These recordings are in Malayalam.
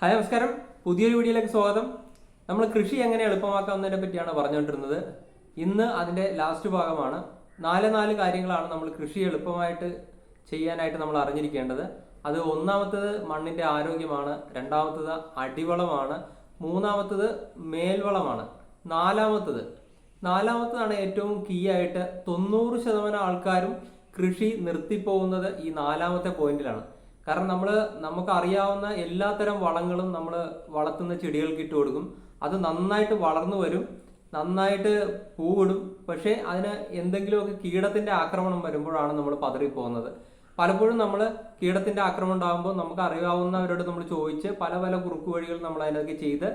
ഹായ് നമസ്കാരം. പുതിയൊരു വീഡിയോയിലേക്ക് സ്വാഗതം. നമ്മൾ കൃഷി എങ്ങനെ എളുപ്പമാക്കാവുന്നതിനെ പറ്റിയാണ് പറഞ്ഞുകൊണ്ടിരുന്നത്. ഇന്ന് അതിന്റെ ലാസ്റ്റ് ഭാഗമാണ്. നാല് നാല് കാര്യങ്ങളാണ് നമ്മൾ കൃഷി എളുപ്പമായിട്ട് ചെയ്യാനായിട്ട് നമ്മൾ അറിഞ്ഞിരിക്കേണ്ടത്. അത് ഒന്നാമത്തത് മണ്ണിന്റെ ആരോഗ്യമാണ് രണ്ടാമത്തത് അടിവളമാണ് മൂന്നാമത്തത് മേൽവളമാണ് നാലാമത്തത്. നാലാമത്തതാണ് ഏറ്റവും കീ ആയിട്ട് തൊണ്ണൂറ് ശതമാനം ആൾക്കാരും കൃഷി നിർത്തിപ്പോകുന്നത് ഈ നാലാമത്തെ പോയിന്റിലാണ് കാരണം നമ്മൾ നമുക്ക് അറിയാവുന്ന എല്ലാത്തരം വളങ്ങളും നമ്മൾ വളർത്തുന്ന ചെടികൾക്ക് ഇട്ട് കൊടുക്കും. അത് നന്നായിട്ട് വളർന്നു വരും നന്നായിട്ട് പൂവിടും. പക്ഷേ അതിന് എന്തെങ്കിലുമൊക്കെ കീടത്തിന്റെ ആക്രമണം വരുമ്പോഴാണ് നമ്മൾ പതറിപ്പോകുന്നത്. പലപ്പോഴും നമ്മൾ കീടത്തിന്റെ ആക്രമണം ഉണ്ടാകുമ്പോൾ നമുക്ക് അറിയാവുന്നവരോട് നമ്മൾ ചോദിച്ച് പല പല കുറുക്കു വഴികൾ നമ്മൾ അതിനൊക്കെ ചെയ്ത്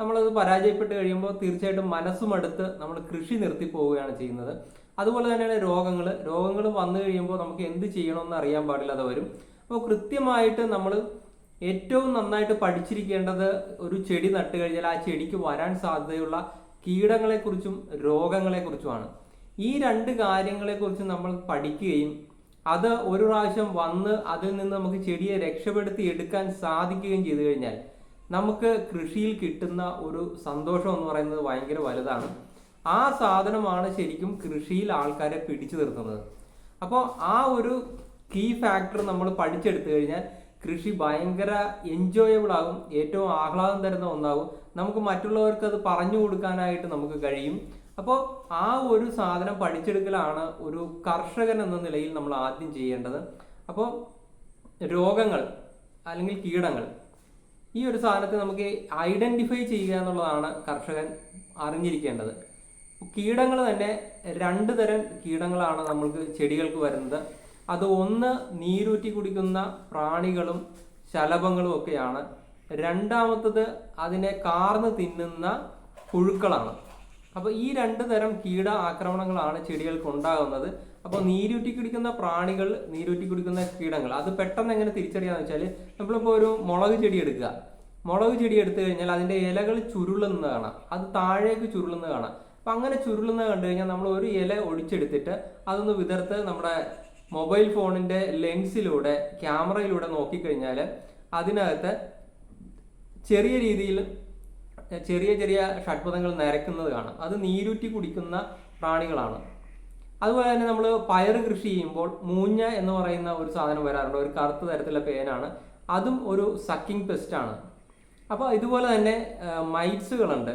നമ്മളത് പരാജയപ്പെട്ട് കഴിയുമ്പോൾ തീർച്ചയായിട്ടും മനസ്സുമടുത്ത് നമ്മൾ കൃഷി നിർത്തി പോവുകയാണ് ചെയ്യുന്നത്. അതുപോലെ തന്നെയാണ് രോഗങ്ങൾ രോഗങ്ങൾ വന്നു കഴിയുമ്പോൾ നമുക്ക് എന്ത് ചെയ്യണമെന്ന് അറിയാൻ പാടില്ലാതെ വരും. അപ്പോൾ കൃത്യമായിട്ട് നമ്മൾ ഏറ്റവും നന്നായിട്ട് പഠിച്ചിരിക്കേണ്ടത് ഒരു ചെടി നട്ട് കഴിഞ്ഞാൽ ആ ചെടിക്ക് വരാൻ സാധ്യതയുള്ള കീടങ്ങളെക്കുറിച്ചും രോഗങ്ങളെക്കുറിച്ചുമാണ്. ഈ രണ്ട് കാര്യങ്ങളെക്കുറിച്ച് നമ്മൾ പഠിക്കുകയും അത് ഒരു പ്രാവശ്യം വന്ന് അതിൽ നിന്ന് നമുക്ക് ചെടിയെ രക്ഷപ്പെടുത്തി എടുക്കാൻ സാധിക്കുകയും ചെയ്തു കഴിഞ്ഞാൽ നമുക്ക് കൃഷിയിൽ കിട്ടുന്ന ഒരു സന്തോഷം എന്ന് പറയുന്നത് ഭയങ്കര വലുതാണ്. ആ സാധനമാണ് ശരിക്കും കൃഷിയിൽ ആൾക്കാരെ പിടിച്ചു നിർത്തുന്നത്. അപ്പോൾ ആ ഒരു കീ ഫാക്ടർ നമ്മൾ പഠിച്ചെടുത്തു കഴിഞ്ഞാൽ കൃഷി ഭയങ്കര എൻജോയബിൾ ആകും ഏറ്റവും ആഹ്ലാദം തരുന്ന ഒന്നാകും. നമുക്ക് മറ്റുള്ളവർക്ക് അത് പറഞ്ഞു കൊടുക്കാനായിട്ട് നമുക്ക് കഴിയും. അപ്പോൾ ആ ഒരു സാധനം പഠിച്ചെടുക്കലാണ് ഒരു കർഷകൻ എന്ന നിലയിൽ നമ്മൾ ആദ്യം ചെയ്യേണ്ടത്. അപ്പോൾ രോഗങ്ങൾ അല്ലെങ്കിൽ കീടങ്ങൾ ഈ ഒരു സാധനത്തെ നമുക്ക് ഐഡന്റിഫൈ ചെയ്യുക എന്നുള്ളതാണ് കർഷകൻ അറിഞ്ഞിരിക്കേണ്ടത്. കീടങ്ങൾ തന്നെ രണ്ട് തരം കീടങ്ങളാണ് നമ്മൾക്ക് ചെടികൾക്ക് വരുന്നത്. അത് ഒന്ന് നീരൂറ്റി കുടിക്കുന്ന പ്രാണികളും ശലഭങ്ങളും ഒക്കെയാണ്. രണ്ടാമത്തത് അതിനെ കാർന്ന് തിന്നുന്ന പുഴുക്കളാണ്. അപ്പോൾ ഈ രണ്ട് തരം കീട ആക്രമണങ്ങളാണ് ചെടികൾക്ക് ഉണ്ടാകുന്നത്. അപ്പോൾ നീരൂറ്റി കുടിക്കുന്ന പ്രാണികൾ നീരൂറ്റി കുടിക്കുന്ന കീടങ്ങൾ അത് പെട്ടെന്ന് എങ്ങനെ തിരിച്ചറിയാന്ന് വെച്ചാൽ നമ്മളിപ്പോൾ ഒരു മുളക് ചെടി എടുക്കുക. മുളക് ചെടി എടുത്തു കഴിഞ്ഞാൽ അതിന്റെ ഇലകൾ ചുരുളുന്നത് കാണാം അത് താഴേക്ക് ചുരുളുന്നത് കാണാം അപ്പം അങ്ങനെ ചുരുളുന്നത് കണ്ടു കഴിഞ്ഞാൽ നമ്മൾ ഒരു ഇല ഒടിച്ചെടുത്തിട്ട് അതൊന്ന് വിതർത്ത് നമ്മുടെ മൊബൈൽ ഫോണിന്റെ ലെൻസിലൂടെ ക്യാമറയിലൂടെ നോക്കിക്കഴിഞ്ഞാൽ അതിനകത്ത് ചെറിയ രീതിയിൽ ചെറിയ ചെറിയ ഷഡ്പഥങ്ങൾ നിരക്കുന്നത് കാണാം. അത് നീരൂറ്റി കുടിക്കുന്ന പ്രാണികളാണ്. അതുപോലെ തന്നെ നമ്മൾ പയർ കൃഷി ചെയ്യുമ്പോൾ മൂഞ്ഞ എന്ന് പറയുന്ന ഒരു സാധനം വരാറുണ്ട്. ഒരു കറുത്ത തരത്തിലുള്ള പേനാണ്. അതും ഒരു സക്കിംഗ് പെസ്റ്റാണ്. അപ്പോൾ ഇതുപോലെ തന്നെ മൈറ്റ്സുകളുണ്ട്.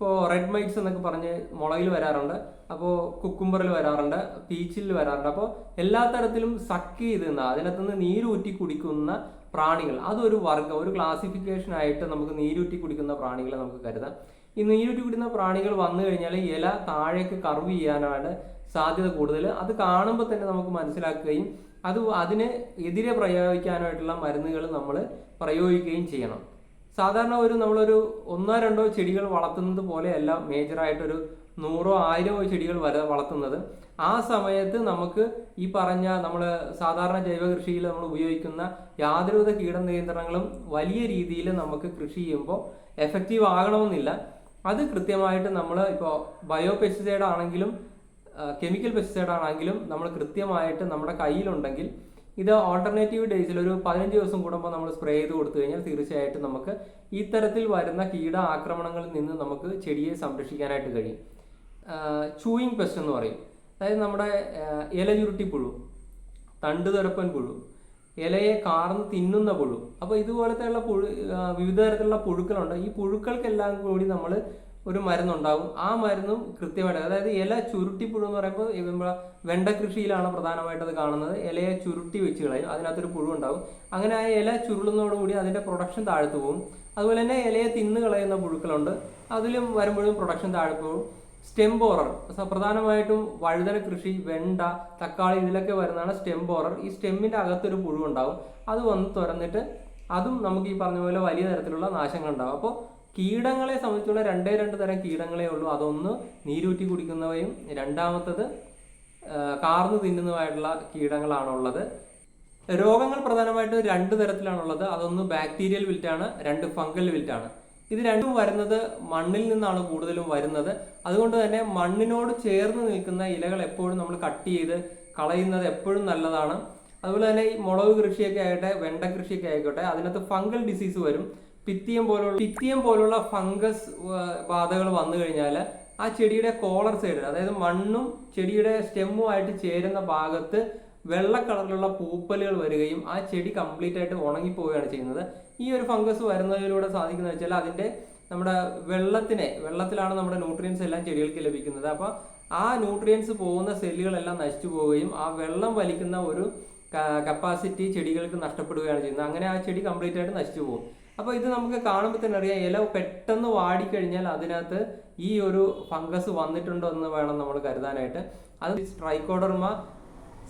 ഇപ്പോൾ റെഡ് മൈറ്റ്സ് എന്നൊക്കെ പറഞ്ഞ് മുളകിൽ വരാറുണ്ട്. അപ്പോൾ കുക്കുംബറിൽ വരാറുണ്ട് പീച്ചിൽ വരാറുണ്ട്. അപ്പോൾ എല്ലാ തരത്തിലും സക്ക് ചെയ്ത് നിന്ന് അതിനകത്തുനിന്ന് നീരൂറ്റി കുടിക്കുന്ന പ്രാണികൾ അതൊരു വർഗം ഒരു ക്ലാസിഫിക്കേഷൻ ആയിട്ട് നമുക്ക് നീരൂറ്റി കുടിക്കുന്ന പ്രാണികളെ നമുക്ക് കരുതാം. ഈ നീരൂറ്റി കുടിക്കുന്ന പ്രാണികൾ വന്നു കഴിഞ്ഞാൽ ഇല താഴേക്ക് കർവ് ചെയ്യാനാണ് സാധ്യത കൂടുതൽ അത് കാണുമ്പോൾ തന്നെ നമുക്ക് മനസ്സിലാക്കുകയും അത് അതിന് എതിരെ പ്രയോഗിക്കാനായിട്ടുള്ള മരുന്നുകൾ നമ്മൾ പ്രയോഗിക്കുകയും ചെയ്യണം. സാധാരണ ഒരു നമ്മളൊരു ഒന്നോ രണ്ടോ ചെടികൾ വളർത്തുന്നത് പോലെയല്ല മേജറായിട്ടൊരു നൂറോ ആയിരമോ ചെടികൾ വര വളർത്തുന്നത്. ആ സമയത്ത് നമുക്ക് ഈ പറഞ്ഞ നമ്മൾ സാധാരണ ജൈവ കൃഷിയിൽ നമ്മൾ ഉപയോഗിക്കുന്ന യാതൊരുവിധ കീട നിയന്ത്രണങ്ങളും വലിയ രീതിയിൽ നമുക്ക് കൃഷി ചെയ്യുമ്പോൾ എഫക്റ്റീവ് ആകണമെന്നില്ല. അത് കൃത്യമായിട്ട് നമ്മൾ ഇപ്പോൾ ബയോ പെസ്റ്റിസൈഡ് ആണെങ്കിലും കെമിക്കൽ പെസ്റ്റിസൈഡ് ആണെങ്കിലും നമ്മൾ കൃത്യമായിട്ട് നമ്മുടെ കയ്യിലുണ്ടെങ്കിൽ ഇത് ഓൾട്ടർനേറ്റീവ് ഡേയ്സിൽ ഒരു പതിനഞ്ച് ദിവസം കൂടുമ്പോൾ നമ്മൾ സ്പ്രേ ചെയ്ത് കൊടുത്തു കഴിഞ്ഞാൽ തീർച്ചയായിട്ടും നമുക്ക് ഇത്തരത്തിൽ വരുന്ന കീട ആക്രമണങ്ങളിൽ നിന്ന് നമുക്ക് ചെടിയെ സംരക്ഷിക്കാനായിട്ട് കഴിയും. ചൂയിങ് പെസ്റ്റ് എന്ന് പറയും. അതായത് നമ്മുടെ ഇല ചുരുട്ടി പുഴു തണ്ട് പുഴു ഇലയെ കാർന്ന് തിന്നുന്ന പുഴു. അപ്പോൾ ഇതുപോലത്തെയുള്ള പുഴു വിവിധ തരത്തിലുള്ള പുഴുക്കളുണ്ട്. ഈ പുഴുക്കൾക്കെല്ലാം കൂടി നമ്മൾ ഒരു മരുന്നുണ്ടാവും. ആ മരുന്നും കൃത്യമായിട്ട് അതായത് ഇല ചുരുട്ടിപ്പുഴു എന്ന് പറയുമ്പോൾ നമ്മുടെ വെണ്ട കൃഷിയിലാണ് പ്രധാനമായിട്ട് അത് കാണുന്നത്. ഇലയെ ചുരുട്ടി വെച്ച് കളയും. അതിനകത്തൊരു പുഴു ഉണ്ടാവും അങ്ങനെ ആ ഇല ചുരുളുന്നതോടുകൂടി അതിന്റെ പ്രൊഡക്ഷൻ താഴ്ത്തു പോകും. അതുപോലെ തന്നെ ഇലയെ തിന്ന് കളയുന്ന പുഴുക്കളുണ്ട്. അതിലും വരുമ്പോഴും പ്രൊഡക്ഷൻ താഴെ പോകും. സ്റ്റെം ബോറർ പ്രധാനമായിട്ടും വഴുതന കൃഷി വെണ്ട തക്കാളി ഇതിലൊക്കെ വരുന്നതാണ് സ്റ്റെം ബോറർ ഈ സ്റ്റെമ്മിന്റെ അകത്തൊരു പുഴു ഉണ്ടാവും അത് വന്ന് തുറന്നിട്ട് അതും നമുക്ക് ഈ പറഞ്ഞ പോലെ വലിയ തരത്തിലുള്ള നാശങ്ങൾ ഉണ്ടാവും അപ്പോൾ കീടങ്ങളെ സംബന്ധിച്ചുള്ള രണ്ടേ രണ്ട് തരം കീടങ്ങളെ ഉള്ളൂ. അതൊന്ന് നീരൂറ്റി കുടിക്കുന്നവയും രണ്ടാമത്തത് കാർന്നു തിന്നുന്നതുമായിട്ടുള്ള കീടങ്ങളാണുള്ളത്. രോഗങ്ങൾ പ്രധാനമായിട്ടും രണ്ട് തരത്തിലാണുള്ളത്. അതൊന്ന് ബാക്ടീരിയൽ വിൽറ്റാണ് രണ്ട് ഫംഗൽ വിൽറ്റാണ്. ഇത് രണ്ടും വരുന്നത് മണ്ണിൽ നിന്നാണ് കൂടുതലും വരുന്നത്. അതുകൊണ്ട് തന്നെ മണ്ണിനോട് ചേർന്ന് നിൽക്കുന്ന ഇലകൾ എപ്പോഴും നമ്മൾ കട്ട് ചെയ്ത് കളയുന്നത് എപ്പോഴും നല്ലതാണ്. അതുപോലെ തന്നെ ഈ മുളക് കൃഷിയൊക്കെ ആകട്ടെ വെണ്ട കൃഷിയൊക്കെ ആയിക്കോട്ടെ അതിനകത്ത് ഫംഗൽ ഡിസീസ് വരും. പിത്തിയം പോലുള്ള പിത്തിയം പോലുള്ള ഫംഗസ് ബാധകൾ വന്നു കഴിഞ്ഞാൽ ആ ചെടിയുടെ കോളർ സൈഡ് അതായത് മണ്ണും ചെടിയുടെ സ്റ്റെമ്മും ആയിട്ട് ചേരുന്ന ഭാഗത്ത് വെള്ള കളറിലുള്ള പൂപ്പലുകൾ വരികയും ആ ചെടി കംപ്ലീറ്റ് ആയിട്ട് ഉണങ്ങിപ്പോവുകയാണ് ചെയ്യുന്നത്. ഈ ഒരു ഫംഗസ് വരുന്നതിലൂടെ സാധിക്കുന്നത് വെച്ചാൽ അതിന്റെ നമ്മുടെ വെള്ളത്തിനെ വെള്ളത്തിലാണ് നമ്മുടെ ന്യൂട്രിയൻസ് എല്ലാം ചെടികൾക്ക് ലഭിക്കുന്നത്. അപ്പോൾ ആ ന്യൂട്രിയൻസ് പോകുന്ന സെല്ലുകളെല്ലാം നശിച്ചു പോവുകയും ആ വെള്ളം വലിക്കുന്ന ഒരു കപ്പാസിറ്റി ചെടികൾക്ക് നഷ്ടപ്പെടുകയാണ് ചെയ്യുന്നത്. അങ്ങനെ ആ ചെടി കംപ്ലീറ്റ് ആയിട്ട് നശിച്ചു പോകും. അപ്പോൾ ഇത് നമുക്ക് കാണുമ്പോൾ തന്നെ അറിയാം ഇല പെട്ടെന്ന് വാടിക്കഴിഞ്ഞാൽ അതിനകത്ത് ഈ ഒരു ഫംഗസ് വന്നിട്ടുണ്ടോ എന്ന് വേണം നമ്മൾ കരുതാനായിട്ട്. അത് സ്ട്രൈക്കോഡർമ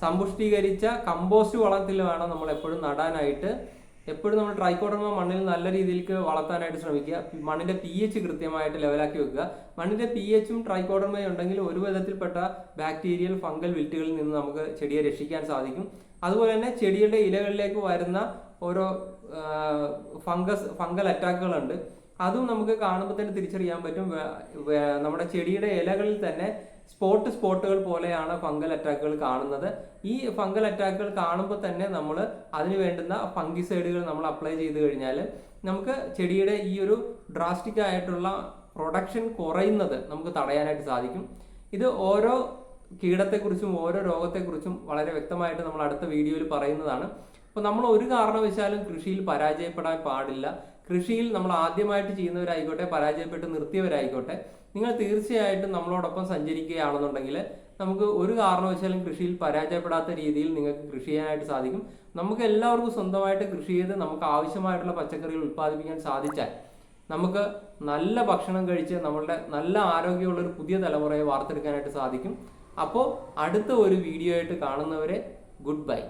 സമ്പുഷ്ടീകരിച്ച കമ്പോസ്റ്റ് വളത്തിൽ വേണം നമ്മൾ എപ്പോഴും നടാനായിട്ട്. എപ്പോഴും നമ്മൾ ട്രൈക്കോഡർമ മണ്ണിൽ നല്ല രീതിയിലേക്ക് വളർത്താനായിട്ട് ശ്രമിക്കുക. മണ്ണിന്റെ പി എച്ച് കൃത്യമായിട്ട് ലെവലാക്കി വെക്കുക. മണ്ണിന്റെ പി എച്ചും ട്രൈക്കോഡർമയും ഉണ്ടെങ്കിൽ ഒരു വിധത്തിൽപ്പെട്ട ബാക്ടീരിയൽ ഫംഗൽ വിൽറ്റുകളിൽ നിന്ന് നമുക്ക് ചെടിയെ രക്ഷിക്കാൻ സാധിക്കും. അതുപോലെ തന്നെ ചെടിയുടെ ഇലകളിലേക്ക് വരുന്ന ഓരോ ഫംഗസ് ഫംഗൽ അറ്റാക്കുകളുണ്ട്. അതും നമുക്ക് കാണുമ്പോൾ തന്നെ തിരിച്ചറിയാൻ പറ്റും. നമ്മുടെ ചെടിയുടെ ഇലകളിൽ തന്നെ സ്പോട്ട് സ്പോട്ടുകൾ പോലെയാണ് ഫംഗൽ അറ്റാക്കുകൾ കാണുന്നത്. ഈ ഫംഗൽ അറ്റാക്കുകൾ കാണുമ്പോൾ തന്നെ നമ്മൾ അതിന് വേണ്ടുന്ന ഫംഗിസൈഡുകൾ നമ്മൾ അപ്ലൈ ചെയ്ത് കഴിഞ്ഞാൽ നമുക്ക് ചെടിയുടെ ഈ ഒരു ഡ്രാസ്റ്റിക് ആയിട്ടുള്ള പ്രൊഡക്ഷൻ കുറയുന്നത് നമുക്ക് തടയാനായിട്ട് സാധിക്കും. ഇത് ഓരോ കീടത്തെക്കുറിച്ചും ഓരോ രോഗത്തെക്കുറിച്ചും വളരെ വ്യക്തമായിട്ട് നമ്മൾ അടുത്ത വീഡിയോയിൽ പറയുന്നതാണ്. അപ്പോൾ നമ്മൾ ഒരു കാരണവശാലും കൃഷിയിൽ പരാജയപ്പെടാൻ പാടില്ല. കൃഷിയിൽ നമ്മൾ ആദ്യമായിട്ട് ചെയ്യുന്നവരായിക്കോട്ടെ പരാജയപ്പെട്ട് നിർത്തിയവരായിക്കോട്ടെ നിങ്ങൾ തീർച്ചയായിട്ടും നമ്മളോടൊപ്പം സഞ്ചരിക്കുകയാണെന്നുണ്ടെങ്കിൽ നമുക്ക് ഒരു കാരണവശാലും കൃഷിയിൽ പരാജയപ്പെടാത്ത രീതിയിൽ നിങ്ങൾക്ക് കൃഷി ചെയ്യാനായിട്ട് സാധിക്കും. നമുക്ക് എല്ലാവർക്കും സ്വന്തമായിട്ട് കൃഷി ചെയ്ത് നമുക്ക് ആവശ്യമായിട്ടുള്ള പച്ചക്കറികൾ ഉത്പാദിപ്പിക്കാൻ സാധിച്ചാൽ നമുക്ക് നല്ല ഭക്ഷണം കഴിച്ച് നമ്മളുടെ നല്ല ആരോഗ്യമുള്ള ഒരു പുതിയ തലമുറയെ വാർത്തെടുക്കാനായിട്ട് സാധിക്കും. അപ്പോൾ അടുത്ത ഒരു വീഡിയോ ആയിട്ട് കാണുന്നവരെ ഗുഡ് ബൈ.